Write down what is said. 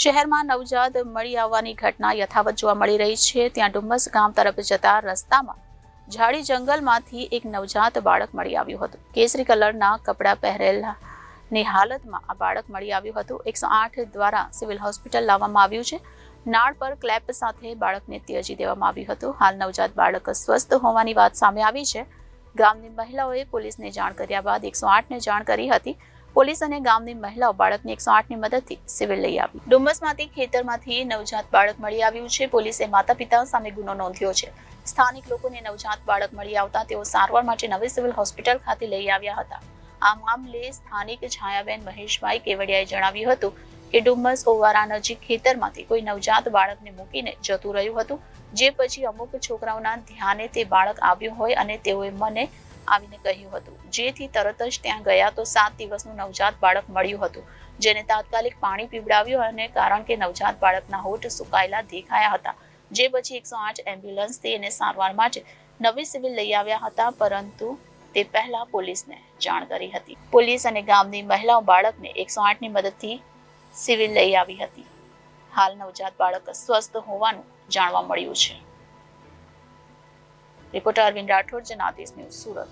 શહેરમાં નવજાત મળી આવવાની ઘટના યથાવત જોવા મળી રહી છે. ત્યાં ડુમ્મસ ગામ તરફ જતા રસ્તામાં ઝાડી જંગલમાંથી એક નવજાત બાળક મળી આવ્યું હતું. કેસરી કલરના કપડાં પહેરેલા ની હાલતમાં આ બાળક મળી આવ્યું હતું. એકસો આઠ દ્વારા સિવિલ હોસ્પિટલ લાવવામાં આવ્યું છે. નાળ પર ક્લેપ સાથે બાળકને ત્યજી દેવામાં આવ્યું હતું. હાલ નવજાત બાળક સ્વસ્થ હોવાની વાત સામે આવી છે. ગામની મહિલાઓએ પોલીસને જાણ કર્યા બાદ એકસો આઠને જાણ કરી હતી. પોલીસ અને ગામની મહિલાઓ બાળકને એકસો આઠની મદદથી સિવિલ લઈ આવી. ડુમ્બસમાંથી ખેતરમાંથી નવજાત બાળક મળી આવ્યું છે. પોલીસે માતા પિતા સામે ગુનો નોંધ્યો છે. સ્થાનિક લોકોને નવજાત બાળક મળી આવતા તેઓ સારવાર માટે નવી સિવિલ હોસ્પિટલ ખાતે લઈ આવ્યા હતા. આ મામલે સ્થાનિક છાયાબેન મહેશભાઈ કેવડિયાએ જણાવ્યું હતું કે ડુમ્મસ ઓવારા નજીક ખેતરમાંથી કોઈ નવજાત બાળકને મૂકીને જતું રહ્યું હતું. જે પછી અમુક છોકરાઓના ધ્યાને તે બાળક આવ્યું હોય અને તેઓએ મને આવીને કહ્યું હતું. જેથી તરત જ ત્યાં ગયા તો સાત દિવસનું નવજાત બાળક મળ્યું હતું, જેને તાત્કાલિક પાણી પીવડાવ્યું અને કારણ કે નવજાત બાળકના હોઠ સુકાયેલા દેખાયા હતા. જે પછી એકસો આઠ એમ્બ્યુલન્સથી એને સારવાર માટે નવી સિવિલ લઈ આવ્યા હતા, પરંતુ તે પહેલા પોલીસને જાણ કરી હતી. પોલીસ અને ગામની મહિલાઓ બાળકને એકસો આઠની મદદથી સિવિલ લઈ આવી હતી. હાલ નવજાત બાળક સ્વસ્થ હોવાનું જાણવા મળ્યું છે. Reporter Arvind Rathod, Janadesh news Surat.